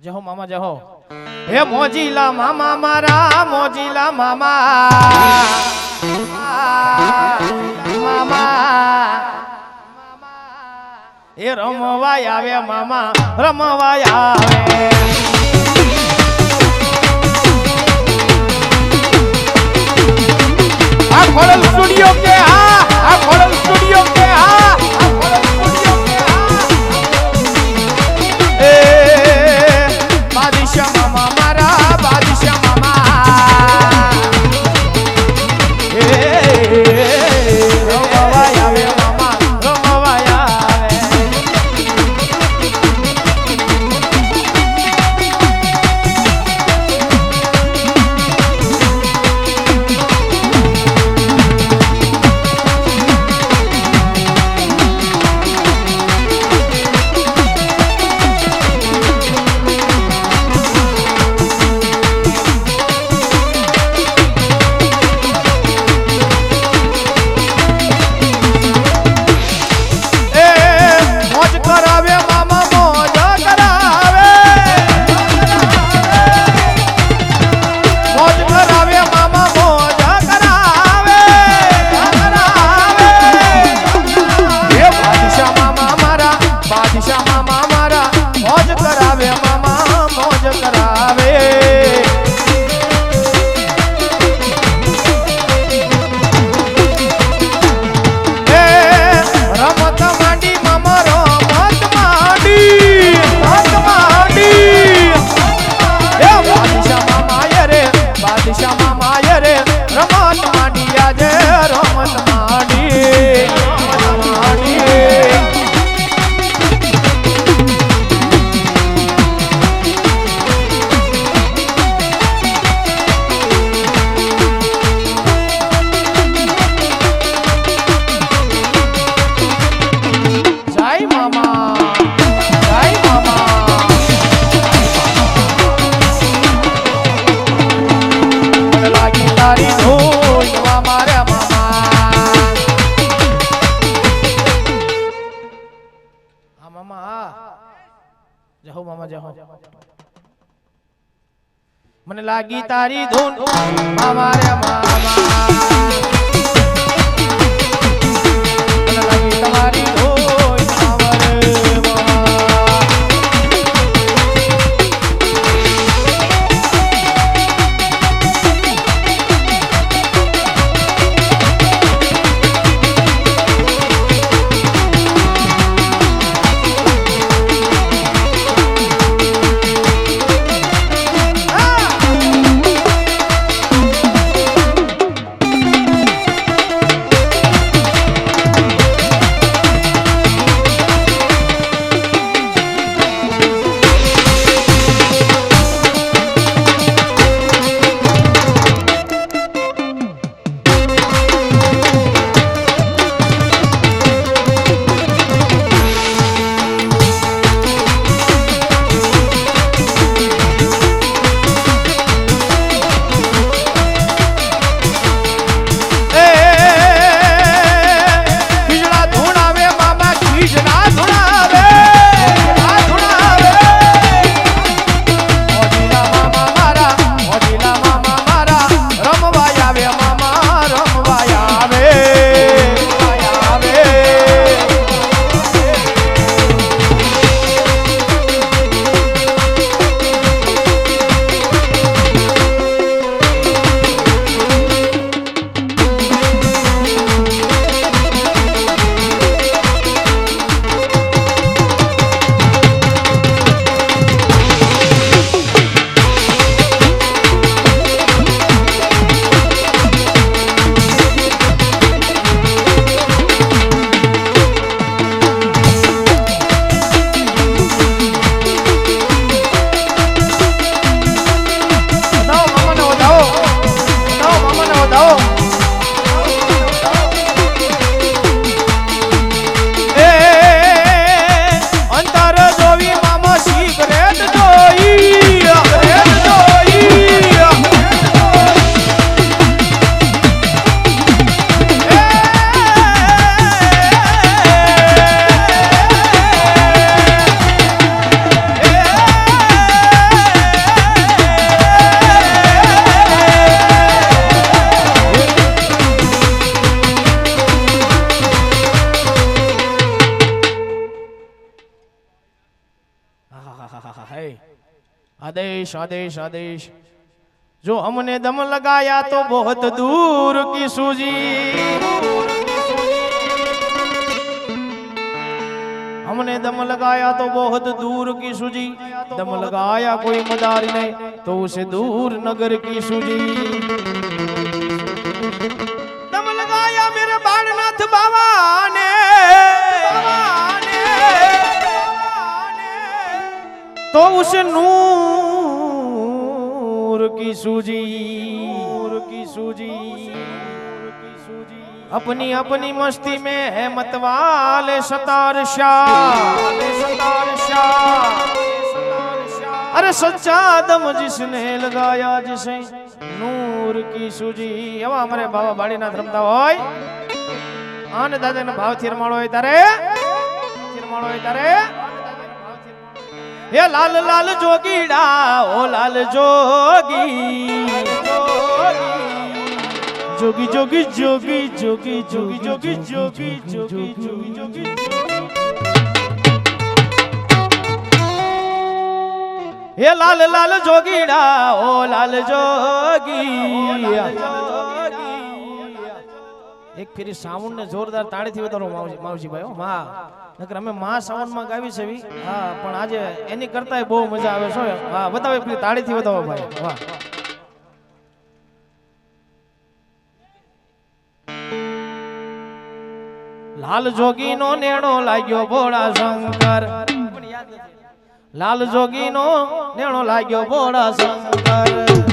જહો મામા જહો હે મોજીલા મામા મારા, મોજીલા મામા. મામા એ રમવાય આવે મામા, રમવાય આવે. આ ખોડલ સ્ટુડિયો કે? જહો મામા જહો. મને લાગી તારી ધૂન મામા મામા. है आदेश आदेश आदेश जो हमने दम लगाया तो बहुत दूर की सूजी हमने दम लगाया तो बहुत दूर की सूजी दम लगाया कोई मदारी नहीं तो उसे दूर नगर की सूजी तो उसे नूर की सूजी नूर की सूजी अपनी अपनी मस्ती में है मतवाले सतार शाह सतार शाह अरे सच्चा दम जिसने लगाया जिसे नूर की सूजी એવા અમારે બાબા બાળીનાથ રમતા હોય આને દાદાને ભાવથી રમાડો હોય તારે રમાડો હોય તારે હે લાલ લાલ જોગીડા ઓ લાલ જોગી જોગી જોગી જોગી જોગી જોગી જોગી જોગી જોગી જોગી જોગી હે લાલ લાલ જોગીડા ઓ લાલ જોગી એક ફેરી સાવણ ને જોરદાર તાળીથી વધારો માવજી માવજીભાઈ, હા. નકર અમે માં સાવણમાં ગાવી છે હા, પણ આજે એની કરતા બહુ મજા આવે છો, હા. બતાવે પેલી તાળીથી વધાવો ભાઈ. વાહ. લાલ જોગી નો નેણો લાગ્યો ભોળા શંકર. લાલ જોગી નો નેણો લાગ્યો ભોળા શંકર.